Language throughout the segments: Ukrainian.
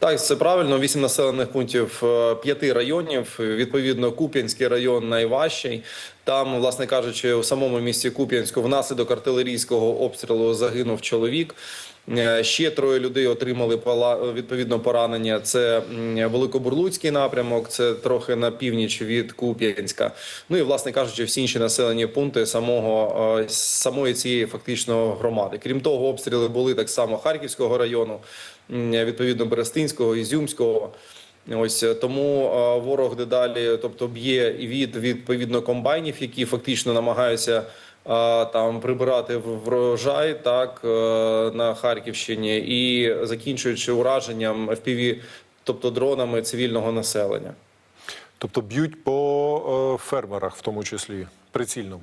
Так, це правильно. Вісім населених пунктів е, п'яти районів. Відповідно, Куп'янський район найважчий. Там, власне кажучи, у самому місті Куп'янську внаслідок артилерійського обстрілу загинув чоловік. Е, Ще троє людей отримали відповідно поранення. Це Великобурлуцький напрямок, це трохи на північ від Куп'янська. Ну і власне кажучи, всі інші населені пункти самого е, самої цієї фактично громади. Крім того, обстріли були так само Харківського району, відповідно Берестинського, Ізюмського. Ось е, тому е, ворог дедалі, тобто б'є і від відповідно комбайнів, які фактично намагаються е, там прибирати врожай, так на Харківщині, і закінчуючи ураженням FPV, тобто дронами цивільного населення. Тобто б'ють по фермерах, в тому числі прицільно.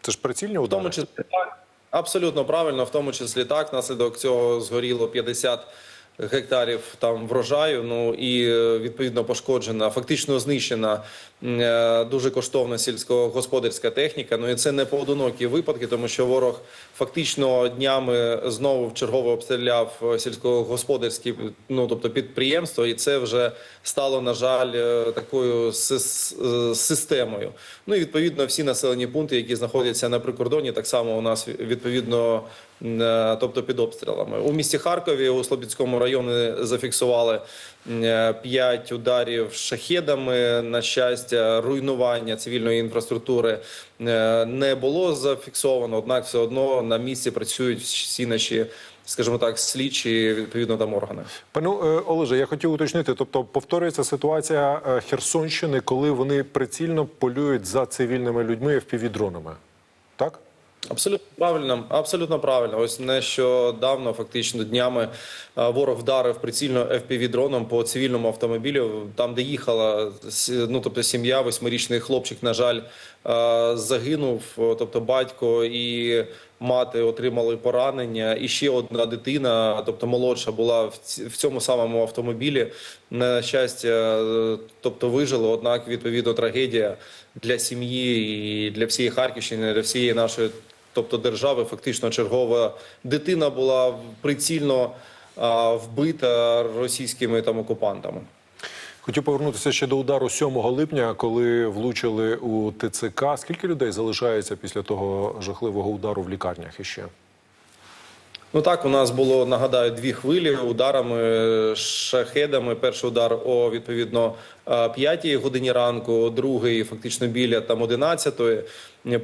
Це ж прицільні В тому числі так, абсолютно правильно, в тому числі так. Наслідок цього згоріло 50 гектарів там врожаю. Ну і е, відповідно пошкоджена, фактично знищена е, дуже коштовна сільськогосподарська техніка. Ну і це не поодинокі випадки, тому що ворог фактично днями знову вчергово обстріляв е, сільськогосподарські ну тобто підприємства, і це вже стало на жаль такою системою. Ну і відповідно всі населені пункти, які знаходяться на прикордоні, так само у нас відповідно, тобто під обстрілами. У місті Харкові у Слобідському районі зафіксували 5 ударів шахедами. На щастя, руйнування цивільної інфраструктури е, не було зафіксовано однак, все одно на місці працюють всі наші, скажімо так, слідчі відповідно там органи. Пане е, Олеже, я хотів уточнити. Тобто, повторюється ситуація е, Херсонщини, коли вони прицільно полюють за цивільними людьми впівдронами. Так? Абсолютно правильно, абсолютно правильно. Ось нещодавно, фактично днями, е, ворог вдарив прицільно fpv дроном по цивільному автомобілю, там, де їхала ну, тобто сім'я, восьмирічний хлопчик, на жаль, е, загинув. Тобто батько і мати отримали поранення. І ще одна дитина, тобто молодша, була в цьому самому автомобілі. На щастя, тобто вижили. Однак, відповідно, трагедія для сім'ї і для всієї Харківщини, для всієї нашої тобто держави, фактично чергова дитина була прицільно а, вбита російськими там окупантами. Хотів повернутися ще до удару 7 липня, коли влучили у ТЦК. Скільки людей залишається після того жахливого удару в лікарнях іще? Ну так, у нас було нагадаю дві хвилі ударами шахедами. Перший удар о відповідно е, п'ятій годині ранку, другий фактично біля там 11-ї.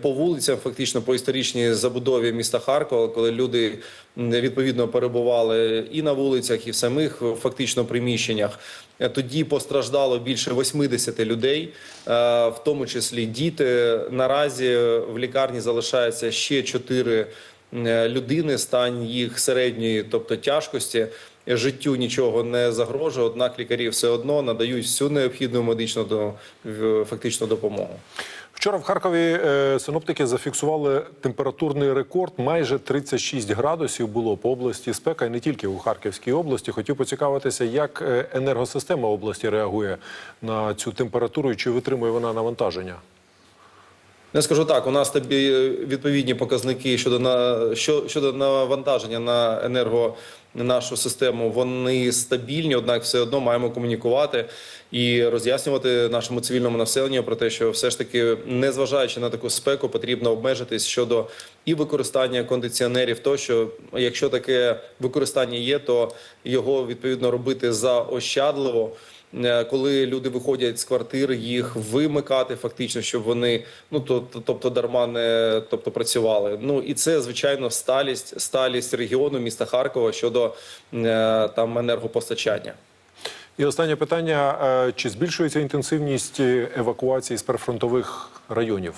по вулицям, фактично по історичній забудові міста Харкова, коли люди відповідно перебували і на вулицях, і в самих фактично приміщеннях. Е, Тоді постраждало більше 80 людей, е, в тому числі діти. Наразі в лікарні залишається ще 4 е, людини, стан їх середньої, тобто тяжкості. Життю нічого не загрожує, однак лікарі все одно надають всю необхідну медичну фактично допомогу. Вчора в Харкові е, синоптики зафіксували температурний рекорд. Майже 36 градусів було по області спека, і не тільки у Харківській області. Хотів поцікавитися, як е, енергосистема області реагує на цю температуру і чи витримує вона навантаження. Я скажу так: у нас тобі відповідні показники щодо на що щодо навантаження на енерго нашу систему. Вони стабільні, однак все одно маємо комунікувати і роз'яснювати нашому цивільному населенню про те, що все ж таки, незважаючи на таку спеку, потрібно обмежитись щодо і використання кондиціонерів. Тощо, якщо таке використання є, то його відповідно робити заощадливо. Е, коли люди виходять з квартир, їх вимикати фактично, щоб вони ну то, то- тобто дарма не тобто працювали. Ну і це звичайно сталість, сталість регіону міста Харкова щодо е, там енергопостачання. І останнє питання: е, чи збільшується інтенсивність евакуації з прифронтових районів?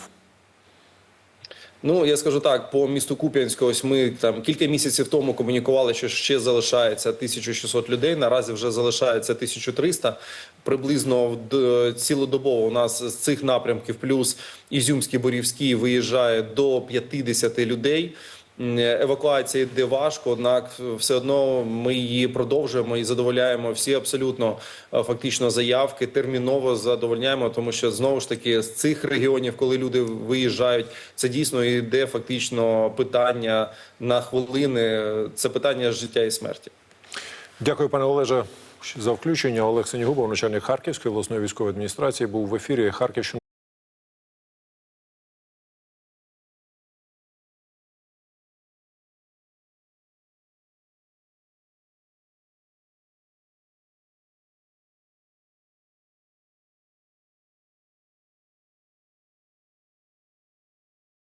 Ну я скажу так, по місту Куп'янську, ось ми там кілька місяців тому комунікували, що ще залишається 1600 людей. Наразі вже залишається 1300. Приблизно в цілодобово у нас з цих напрямків, плюс Ізюмський, Борівський виїжджає до 50 людей. Евакуація йде важко, однак все одно ми її продовжуємо і задовольняємо всі абсолютно е, фактично заявки. Терміново задовольняємо, тому що знову ж таки з цих регіонів, коли люди виїжджають, це дійсно йде фактично питання на хвилини. Це питання життя і смерті. Дякую, пане Олеже, за включення. Олег Сенігубов, начальник Харківської обласної військової адміністрації, був в ефірі Харківщини.